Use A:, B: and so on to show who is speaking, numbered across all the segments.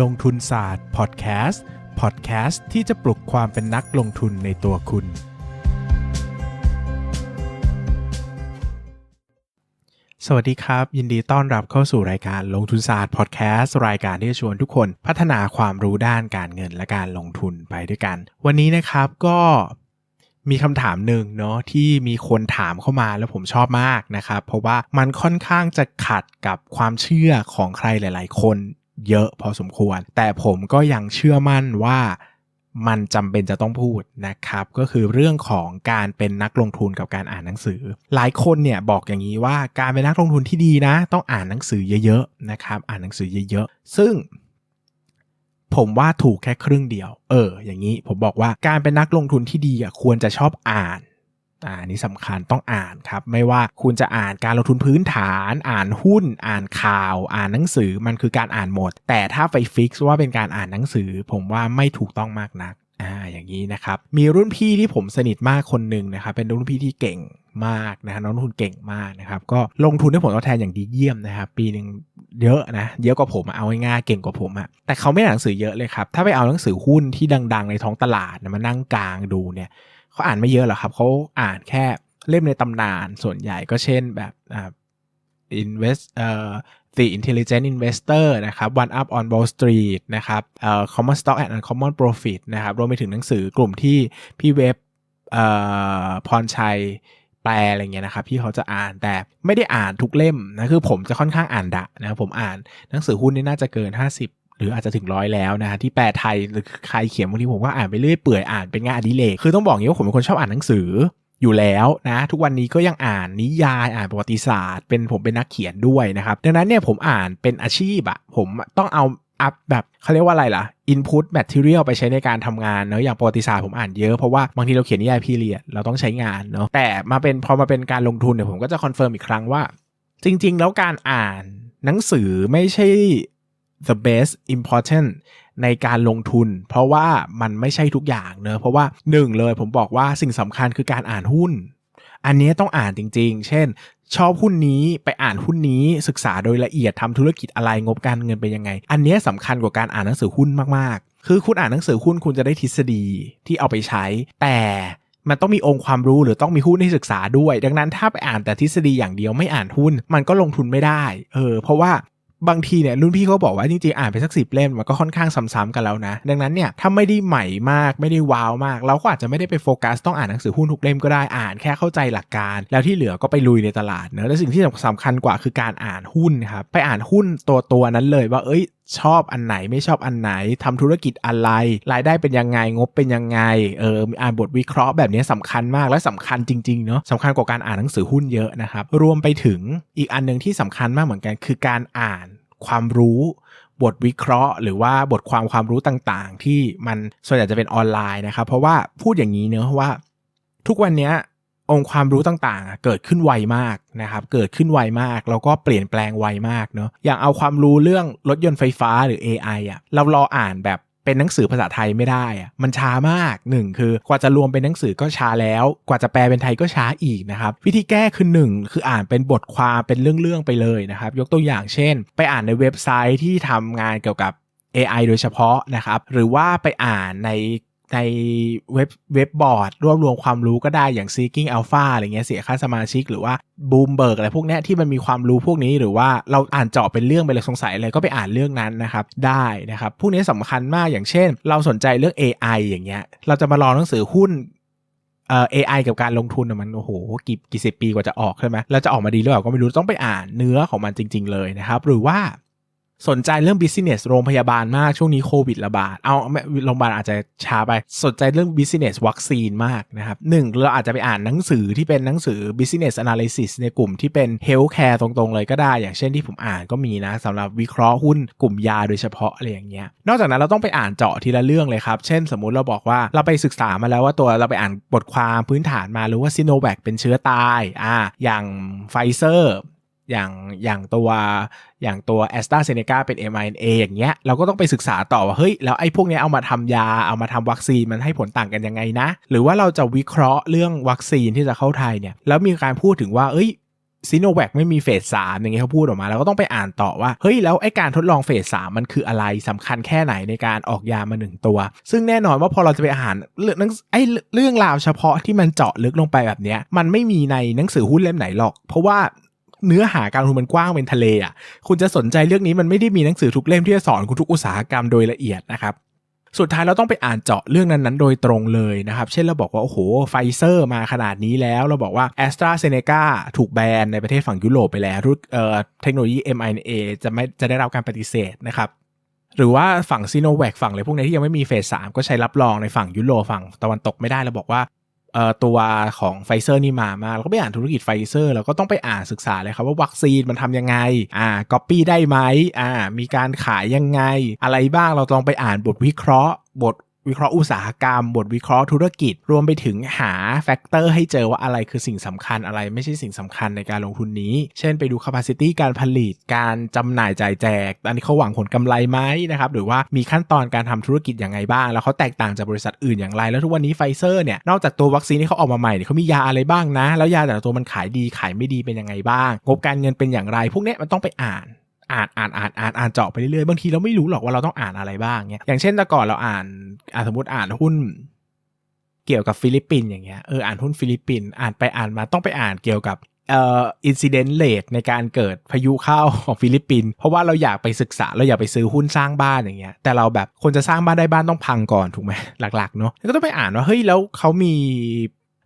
A: ลงทุนศาสตร์พอดแคสต์พอดแคสต์ที่จะปลุกความเป็นนักลงทุนในตัวคุณ สวัสดีครับ ยินดีต้อนรับเข้าสู่รายการลงทุนศาสตร์พอดแคสต์รายการที่จะชวนทุกคนพัฒนาความรู้ด้านการเงินและการลงทุนไปด้วยกัน วันนี้นะครับก็มีคำถามหนึ่งเนาะที่มีคนถามเข้ามาแล้วผมชอบมากนะครับ เพราะว่ามันค่อนข้างจะขัดกับความเชื่อของใครหลาย ๆ คน เยอะพอสมควร แต่ผมก็ยังเชื่อมั่นว่ามันจำเป็นจะต้องพูดนะครับ ก็คือเรื่องของการเป็นนักลงทุนกับการอ่านหนังสือ หลายคนเนี่ยบอกอย่างนี้ว่าการเป็นนักลงทุนที่ดีนะ ต้องอ่านหนังสือเยอะๆนะครับ อ่านหนังสือเยอะๆ ซึ่ง ผมว่าถูกแค่ครึ่งเดียว เออ อย่างนี้ผมบอกว่าการเป็นนักลงทุนที่ดีอะควรจะชอบอ่าน อ่านี่สำคัญต้องอ่านครับ ไม่ว่าคุณจะอ่านการลงทุนพื้นฐาน อ่านหุ้น อ่านข่าว อ่านหนังสือมันคือการอ่านหมด แต่ถ้าไปฟิกซ์ว่าเป็นการอ่านหนังสือ ผมว่าไม่ถูกต้องมากนักอ่าอย่างนี้นะครับ มีรุ่นพี่ที่ผมสนิทมากคนหนึ่งนะครับเป็นรุ่นพี่ที่เก่งมากนะฮะน้องลงทุนเก่งมากนะครับ ก็ลงทุนได้ผลตอบแทนอย่างดีเยี่ยมนะครับ ปีหนึ่งเยอะนะ เยอะกว่าผมเอาง่ายๆเก่งกว่าผมอะแต่เขาไม่อ่านหนังสือเยอะเลยครับ ถ้าไปเอาหนังสือหุ้นที่ดัง ๆ ในท้องตลาดนะมานั่งกลางดูเนี่ย เขาอ่านไม่เยอะหรอกครับเขาอ่านแค่เล่มในตำนานส่วนใหญ่ก็เช่นแบบอ่า invest เอ่อ The Intelligent Investor นะครับ One Up on Wall Street นะครับเอ่อ Common Stock and Uncommon Profit นะครับรวมไปถึงหนังสือกลุ่มที่พี่เว็บเอ่อพรชัยแปลอะไรเงี้ยนะครับที่เขาจะอ่านแต่ไม่ได้อ่านทุกเล่มนะคือผมจะค่อนข้างอ่านดะนะผมอ่านหนังสือหุ้นนี่น่าจะเกิน 50 รืออาจจะถึงร้อยแล้วนะฮะที่แปลไทยหรือใครเขียนบางทีผมก็อ่านไปเรื่อยเปื่อยอ่านเป็นงานอดิเรกคือต้องบอกงี้ว่าผมเป็นคนชอบอ่านหนังสืออยู่แล้วนะทุกวันนี้ก็ยังอ่านนิยายอ่านประวัติศาสตร์ เป็นผมเป็นนักเขียนด้วยนะครับดังนั้นเนี่ยผมอ่านเป็นอาชีพอะผมต้องเอาอัพแบบเขาเรียกว่าอะไรล่ะ input material ไปใช้ในการทำงานเนอะอย่างประวัติศาสตร์ผมอ่านเยอะเพราะว่าบางทีเราเขียนนิยายพีเรียดเราต้องใช้งานเนาะแต่มาเป็นพอมาเป็นการลงทุนเนี่ยผมก็จะคอนเฟิร์มอีกครั้งว่า จริง ๆ แล้วการอ่านหนังสือไม่ใช่ the best important ในการลงทุน เพราะว่ามันไม่ใช่ทุกอย่างเนอะเพราะว่าหนึ่งเลยผมบอกว่าสิ่งสำคัญคือการอ่านหุ้น อันนี้ต้องอ่านจริง ๆ เช่น ชอบหุ้นนี้ไปอ่านหุ้นนี้ศึกษาโดยละเอียดทำธุรกิจอะไรงบการเงินเป็นยังไง อันนี้สำคัญกว่าการอ่านหนังสือหุ้นมากๆ คือคุณอ่านหนังสือหุ้นคุณจะได้ทฤษฎีที่เอาไปใช้ แต่มันต้องมีองค์ความรู้หรือต้องมีหุ้นให้ศึกษาด้วย ดังนั้นถ้าไปอ่านแต่ทฤษฎีอย่างเดียวไม่อ่านหุ้น มันก็ลงทุนไม่ได้ เออ เพราะว่า บางทีเนี่ยรุ่นพี่เขาบอกว่าจริงๆอ่านไปสักสิบเล่มมันก็ค่อนข้างซ้ำๆกันแล้วนะ ดังนั้นเนี่ยถ้าไม่ได้ใหม่มากไม่ได้ว้าวมาก เราก็อาจจะไม่ได้ไปโฟกัสต้องอ่านหนังสือหุ้นทุกเล่มก็ได้อ่านแค่เข้าใจหลักการ แล้วที่เหลือก็ไปลุยในตลาดเนอะและสิ่งที่สำคัญกว่าคือการอ่านหุ้นครับไปอ่านหุ้นตัวตัวนั้นเลยว่าเอ้ยชอบอันไหนไม่ชอบอันไหนทำธุรกิจอะไร รายได้เป็นยังไงงบเป็นยังไงเออมีอ่านบทวิเคราะห์แบบนี้สำคัญมากและสำคัญจริงๆเนาะสำคัญกว่าการอ่านหนังสือหุ้นเยอะนะครับ รวมไปถึงอีกอันหนึ่งที่สำคัญมากเหมือนกันคือการอ่านความรู้บทวิเคราะห์หรือว่าบทความความรู้ต่างๆ ที่มันส่วนใหญ่จะเป็นออนไลน์นะครับ เพราะว่าพูดอย่างนี้เนอะว่า ทุกวันนี้ องค์ความรู้ต่างๆ เกิดขึ้นไวมากนะครับ เกิดขึ้นไวมาก แล้วก็เปลี่ยนแปลงไวมากเนาะ อย่างเอาความรู้เรื่องรถยนต์ไฟฟ้าหรือ AI อะ เรารออ่านแบบเป็นหนังสือภาษาไทยไม่ได้อะมันช้ามากหนึ่งคือกว่าจะรวมเป็นหนังสือก็ช้าแล้ว กว่าจะแปลเป็นไทยก็ช้าอีกนะครับ วิธีแก้คือหนึ่งคืออ่านเป็นบทความเป็นเรื่องๆไปเลยนะครับ ยกตัวอย่างเช่น ไปอ่านในเว็บไซต์ที่ทำงานเกี่ยวกับ AI โดยเฉพาะนะครับ หรือว่าไปอ่านใน ในเว็บเว็บบอร์ด รวบรวมความรู้ก็ได้อย่าง Seeking Alpha อะไรเงี้ยเสียค่าสมาชิก หรือว่า Bloomberg อะไรพวกเนี้ยที่มันมีความรู้พวกนี้หรือว่าเราอ่านเจาะเป็นเรื่องไปเลยสงสัยอะไรก็ไปอ่านเรื่องนั้นนะครับได้นะครับพวกนี้สำคัญมากอย่างเช่น เราสนใจเรื่อง AI อย่างเงี้ยเราจะมารอหนังสือหุ้นเอ่อ AI กับการลงทุนมันโอ้โหกี่กี่สิบปีกว่าจะออกใช่ไหมแล้วจะออกมาดีหรือเปล่าก็ไม่รู้ต้องไปอ่านเนื้อของมันจริง ๆ เลยนะครับ หรือว่า สนใจเรื่อง business โรงพยาบาลมากช่วงนี้โควิดระบาด เอาโรงพยาบาลอาจจะช้าไป สนใจเรื่อง business วัคซีนมากนะครับหนึ่งเราอาจจะไปอ่านหนังสือที่เป็นหนังสือ business analysis ในกลุ่มที่เป็น healthcare ตรงๆ เลยก็ได้ อย่างเช่นที่ผมอ่านก็มีนะสำหรับวิเคราะห์หุ้นกลุ่มยาโดยเฉพาะอะไรอย่างเงี้ย นอกจากนั้นเราต้องไปอ่านเจาะทีละเรื่องเลยครับ เช่นสมมุติเราบอกว่าเราไปศึกษามาแล้วว่าตัวเราไปอ่านบทความพื้นฐานมารือว่าซีโนแวคเป็นเชื้อตาย อ่า อย่างไฟเซอร์ อย่างอย่างตัวอย่างตัว a s t r a z เซ e c a เป็น mRNA อย่างเงี้ยเราก็ต้องไปศึกษาต่อว่าเฮ้ยแล้วไอ้พวกเนี้ยเอามาทำยาเอามาทำวัคซีนมันให้ผลต่างกันยังไงนะ หรือว่าเราจะวิเคราะห์เรื่องวัคซีนที่จะเข้าไทยเนี่ยแล้วมีการพูดถึงว่าเอ้ยซีโนแวคไม่มีเฟสสามอย่างเงี้ยเขาพูดออกมา แล้วก็ต้องไปอ่านต่อว่า เฮ้ย แล้วไอการทดลองเฟสสามมันคืออะไรสำคัญแค่ไหนในการออกยามาหนึ่งตัว ซึ่งแน่นอนว่าพอเราจะไปอ่านเรื่องไอเรื่องราวเฉพาะที่มันเจาะลึกลงไปแบบเนี้ยมันไม่มีในหนังสือหุ้นเล่มไหนหรอก เพราะว่า เนื้อหาการลงทุนมันกว้างเป็นทะเลอะคุณจะสนใจเรื่องนี้มันไม่ได้มีหนังสือทุกเล่มที่จะสอนคุณทุกอุตสาหกรรมโดยละเอียดนะครับสุดท้ายเราต้องไปอ่านเจาะเรื่องนั้นๆ โดยตรงเลยนะครับ เช่นเราบอกว่า โอ้โหไฟเซอร์มาขนาดนี้แล้ว เราบอกว่า a s t r a z เซ e c a ถูกแบนในประเทศฝั่งยุโรปไปแล้วรุ่นเอ่อเทคโนโลยี mRNA จะไม่จะได้รับการปฏิเสธนะครับ หรือว่าฝั่งซีโนแวคฝั่งอะไรพวกนี้ที่ยังไม่มีเฟสสามก็ใช้รับรองในฝั่งยุโรปฝั่งตะวันตกไม่ได้เราบอกว่า ตัวของไฟเซอร์นี่มามาเราก็ไปอ่านธุรกิจไฟเซอร์เราก็ต้องไปอ่านศึกษาเลยครับว่าวัคซีนมันทำยังไงอ่าก๊อปปี้ได้ไหมอ่ามีการขายยังไง อะไรบ้างเราลองไปอ่านบทวิเคราะห์บท วิเคราะห์อุตสาหกรรม บทวิเคราะห์ธุรกิจ รวมไปถึงหาแฟกเตอร์ให้เจอว่าอะไรคือสิ่งสำคัญอะไรไม่ใช่สิ่งสำคัญในการลงทุนนี้ เช่นไปดู capacity การผลิตการจำหน่ายจ่ายแจก อันนี้เขาหวังผลกำไรไหมนะครับ หรือว่ามีขั้นตอนการทำธุรกิจอย่างไงบ้าง แล้วเขาแตกต่างจากบริษัทอื่นอย่างไร แล้วทุกวันนี้ไฟเซอร์เนี่ย นอกจากตัววัคซีนที่เขาออกมาใหม่เนี่ยเขามียาอะไรบ้างนะ แล้วยาแต่ละตัวมันขายดีขายไม่ดีเป็นยังไงบ้าง งบการเงินเป็นอย่างไร พวกนี้มันต้องไปอ่าน อ่านอ่านอ่านอ่านอ่านเจาะไปเรื่อยๆบางทีเราไม่รู้หรอกว่าเราต้องอ่านอะไรบ้างเงี้ยอย่างเช่นแต่ก่อนเราอ่านอ่านสมมติอ่านหุ้นเกี่ยวกับฟิลิปปินส์อย่างเงี้ยเอออ่านหุ้นฟิลิปปินส์อ่านไปอ่านมาต้องไปอ่านเกี่ยวกับเอ่ออินซิเดนต์เลทในการเกิดพายุเข้าของฟิลิปปินส์เพราะว่าเราอยากไปศึกษาเราอยากไปซื้อหุ้นสร้างบ้านอย่างเงี้ยแต่เราแบบคนจะสร้างบ้านได้บ้านต้องพังก่อนถูกไหมหลักๆเนาะก็ต้องไปอ่านว่าเฮ้ยแล้วเขามี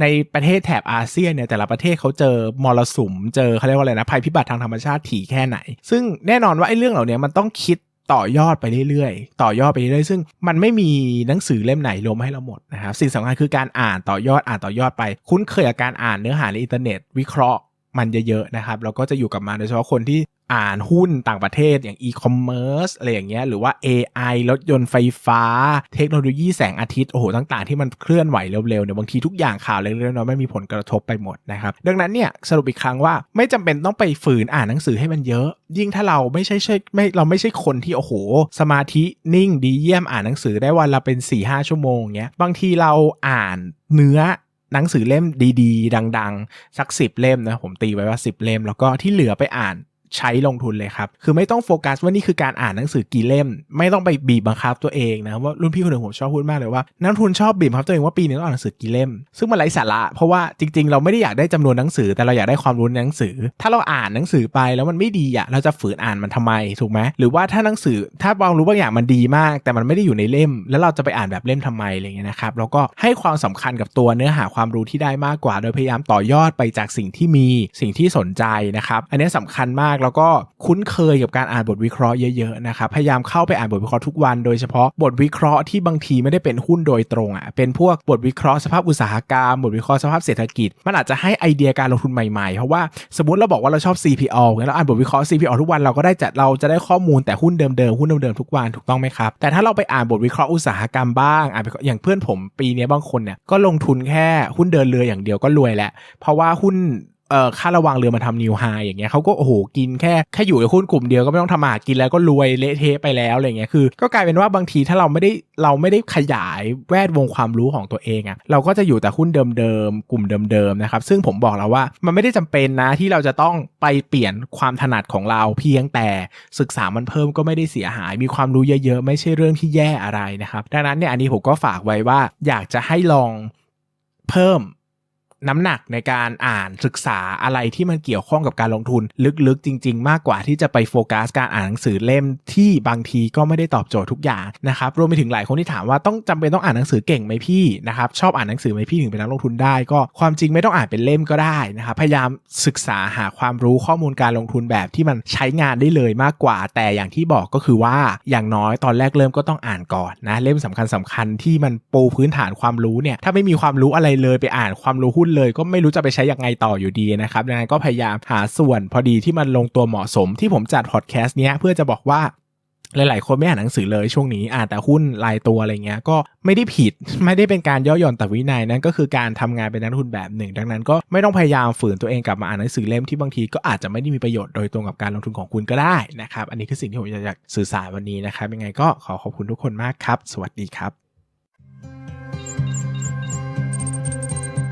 A: ในประเทศแถบอาเซียนเนี่ยแต่ละประเทศเขาเจอมรสุมเจอเขาเรียกว่าอะไรนะภัยพิบัติทางธรรมชาติถี่แค่ไหน ซึ่งแน่นอนว่าไอ้เรื่องเหล่านี้มันต้องคิดต่อยอดไปเรื่อยๆ ต่อยอดไปเรื่อยๆ ซึ่งมันไม่มีหนังสือเล่มไหนรวมให้เราหมดนะครับ สิ่งสำคัญคือการอ่านต่อยอดอ่านต่อยอดไป คุ้นเคยกับการอ่านเนื้อหาในอินเทอร์เน็ต วิเคราะห์ มันเยอะๆนะครับเราก็จะอยู่กับมันโดยเฉพาะคนที่อ่านหุ้นต่างประเทศอย่างอีคอมเมิร์ซอะไรอย่างเงี้ยหรือว่า AI รถยนต์ไฟฟ้า เทคโนโลยีแสงอาทิตย์โอ้โหต่างๆ ที่มันเคลื่อนไหวเร็วๆเนี่ยบางทีทุกอย่างข่าวเล็กๆน้อยๆไม่มีผลกระทบไปหมดนะครับ ดังนั้นเนี่ยสรุปอีกครั้งว่าไม่จำเป็นต้องไปฝืนอ่านหนังสือให้มันเยอะ ยิ่งถ้าเราไม่ใช่ไม่เราไม่ใช่คนที่โอ้โห สมาธินิ่งดีเยี่ยมอ่านหนังสือได้วันละเป็น4ี่ห้าชั่วโมงเงี้ยบางทีเราอ่านเนื้อ หนังสือเล่มดี ๆ ดัง ๆ สักสิบเล่มนะผมตีไว้ว่าสิบเล่ม แล้วก็ที่เหลือไปอ่าน ใช้ลงทุนเลยครับ คือไม่ต้องโฟกัสว่านี่คือการอ่านหนังสือกี่เล่ม ไม่ต้องไปบีบบังคับตัวเองนะว่ารุ่นพี่คนหนึ่งผมชอบพูดมากเลยว่านักทุนชอบบีบบังคับตัวเองว่าปีนึงต้องอ่านหนังสือกี่เล่ม ซึ่งมันไร้สาระ เพราะว่าจริงๆ เราไม่ได้อยากได้จำนวนหนังสือ แต่เราอยากได้ความรู้ในหนังสือ ถ้าเราอ่านหนังสือไปแล้วมันไม่ดีอะเราจะฝืนอ่านมันทำไมถูกไหมหรือว่าถ้าหนังสือถ้าบางรู้บางอย่างมันดีมาก แต่มันไม่ได้อยู่ในเล่ม แล้วเราจะไปอ่านแบบเล่มทำไมอะไรเงี้ยนะครับแล้วก็ให้ความสำคัญกับตัวเนื้อหาความรู้ที่ได้มากกว่า โดยพยายามต่อยอดไปจากสิ่งที่มีสิ่งที่สนใจนะครับอันนี้สำคัญมากแล้วก็คุ้นเคยกับการอ่านบทวิเคราะห์เยอะๆนะครับพยายามเข้าไปอ่านบทวิเคราะห์ทุกวัน โดยเฉพาะบทวิเคราะห์ที่บางทีไม่ได้เป็นหุ้นโดยตรงอะเป็นพวกบทวิเคราะห์สภาพอุตสาหกรรม บทวิเคราะห์สภาพเศรษฐกิจ มันอาจจะให้ไอเดียการลงทุนใหม่ๆ เพราะว่าสมมติเราบอกว่าเราชอบ CPO งั้นเราอ่านบทวิเคราะห์ CPO ทุกวันเราก็ได้จัดเราจะได้ข้อมูลแต่หุ้นเดิมๆหุ้นเดิมๆทุกวันถูกต้องไหมครับแต่ถ้าเราไปอ่านบทวิเคราะห์อุตสาหกรรมบ้างอ่านอย่างเพื่อนผมปีนี้บางคนเนี่ยก็ลงทุนแค่หุ้นเดินเรืออย่างเดียวก็รวยแล้วเพราะว่าหุ้น เอ่อค่าระวังเรือมาทำนิวไฮอย่างเงี้ยเขาก็โอ้โหกินแค่แค่อยู่ในหุ้นกลุ่มเดียวก็ไม่ต้องทำมาหากินแล้วก็รวยเละเทะไปแล้วอะไรเงี้ยคือ ก็กลายเป็นว่าบางทีถ้าเราไม่ได้เราไม่ได้ขยายแวดวงความรู้ของตัวเองอะเราก็จะอยู่แต่หุ้นเดิมๆกลุ่มเดิมๆนะครับซึ่งผมบอกแล้วว่ามันไม่ได้จำเป็นนะที่เราจะต้องไปเปลี่ยนความถนัดของเราเพียงแต่ศึกษามันเพิ่มก็ไม่ได้เสียหาย มีความรู้เยอะๆ ไม่ใช่เรื่องที่แย่อะไรนะครับดังนั้นเนี่ยอันนี้ผมก็ฝากไว้ว่าอยากจะให้ลองเพิ่ม น้ำหนักในการอ่านศึกษาอะไรที่มันเกี่ยวข้องกับการลงทุน ลึกๆจริง ๆ มากกว่าที่จะไปโฟกัสการอ่านหนังสือเล่มที่บางทีก็ไม่ได้ตอบโจทย์ทุกอย่างนะครับรวมไปถึงหลายคนที่ถามว่าต้องจำเป็นต้องอ่านหนังสือเก่งไหมพี่นะครับชอบอ่านหนังสือไหมพี่ถึงเป็นนักลงทุนได้ ก็ความจริงไม่ต้องอ่านเป็นเล่มก็ได้นะครับพยายามศึกษาหาความรู้ข้อมูลการลงทุนแบบที่มันใช้งานได้เลยมากกว่า แต่อย่างที่บอกก็คือว่าอย่างน้อยตอนแรกเริ่มก็ต้องอ่านก่อนนะเล่มสำคัญสำคัญที่มันปูพื้นฐานความรู้เนี่ยถ้าไม่มีความรู้อะไรเลยไปอ่านความรู้หุ้นเลย ก็ไม่รู้จะไปใช้ยังไงต่ออยู่ดีนะครับดังนั้นก็พยายามหาส่วนพอดีที่มันลงตัวเหมาะสมที่ผมจัดพอดแคสต์เนี้ยเพื่อจะบอกว่าหลาย ๆ คนไม่อ่านหนังสือเลยช่วงนี้อ่านแต่หุ้นรายตัวอะไรเงี้ยก็ไม่ได้ผิดไม่ได้เป็นการย่อหย่อนแต่วินัยนั่นก็คือการทำงานเป็นนักทุนแบบหนึ่ง ดังนั้นก็ไม่ต้องพยายามฝืนตัวเองกลับมาอ่านหนังสือเล่มที่บางทีก็อาจจะไม่ได้มีประโยชน์โดยตรงกับการลงทุนของคุณก็ได้นะครับอันนี้คือสิ่งที่ผมอยากสื่อสารวันนี้นะครับยังไงก็ขอขอบคุณทุกคนมากครับ สวัสดีครับ